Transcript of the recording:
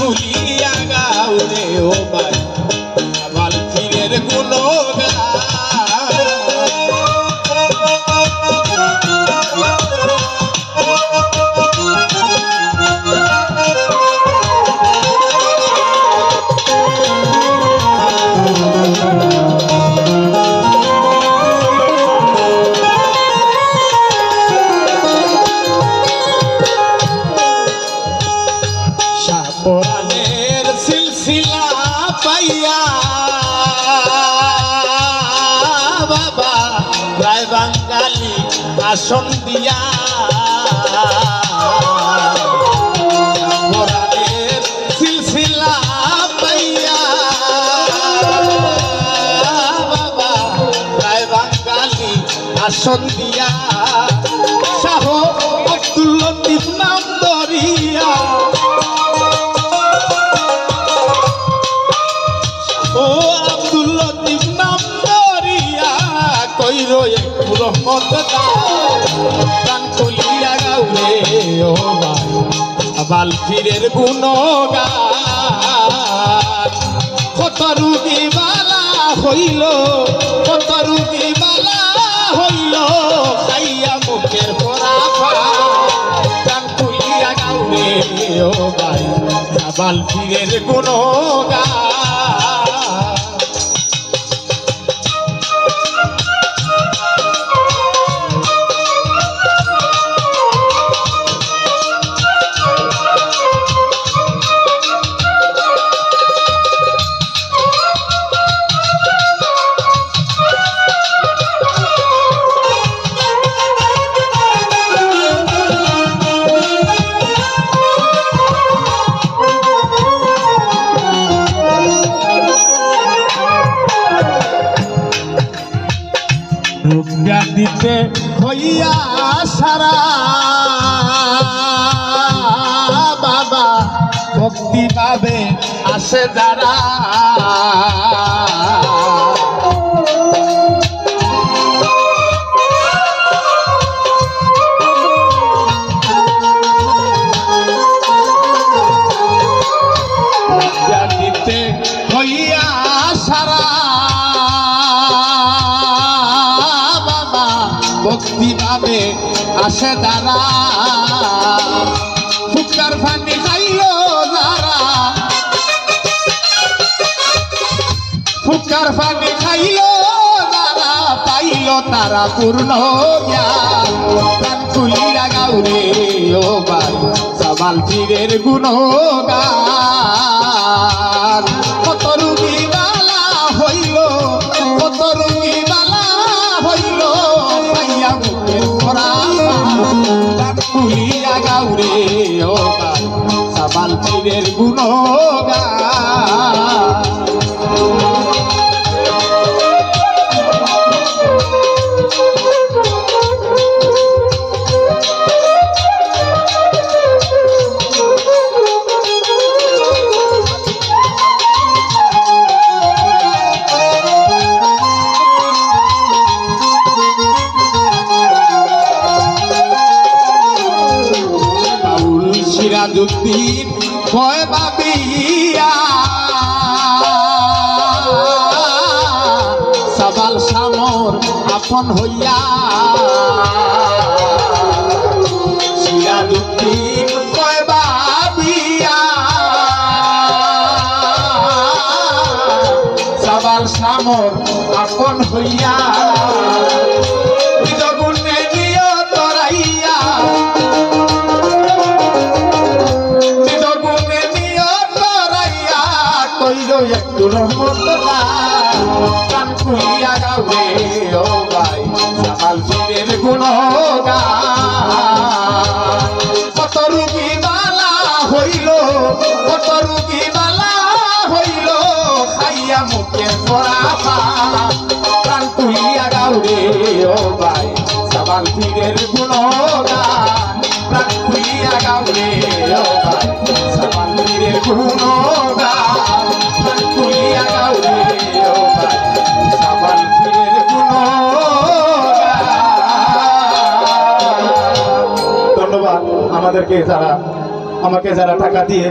Guria Gaudeu Bahia সাপরানের সিলসিলা পাইয়া। বাবা রায় বাঙালি আসন দিয়া। সাপরানের সিলসিলা পাইয়া। বাবা রায় বাঙালি আসন দিয়া। একটু রহমত গান কলিয়া গাউরে ও আবাল ফিরের গুণগান কত রুগী বালা হইল কত রুগী বালা হইল খাইয়া মুখের পরা গান কলিয়া গাউরে ও আবাল ফিরের গুণগান। দিতে হইয়া সারা। বাবা ভক্তি পাবে আসে যারা। আসে তারা। ফুকার ফানি খাইলো যারা। ফুকার ফানি খাইলো যারা, পাইলো তারা পূর্ণ জ্ঞান। প্রাণ খুলিয়া গাউরে ও ভাই সবাল পীরের গুণগান। কত রুগী বালা হইল, কত রুগী বালা হইল গাউরে ও সবাল পীরের গুণগান। সিরাজুদ্দিন ভয় বাবিয়া সাবাল সামর আপন হইয়া। সামর আপন হইয়া। একটু রহমত কান খুইয়া গাবে ও ভাই, সামাল পীরের কত রুগী বালা হইল, কত হইল, খাইয়া মুখে পড়া প্রাণ খুইয়া গাউরে ও ভাই, সামাল পীরের গুণগান। প্রাণ খুইয়া গাউরে ও ভাই, সামাল পীরের আমাদেরকে যারা আমাকে যারা টাকা দিয়ে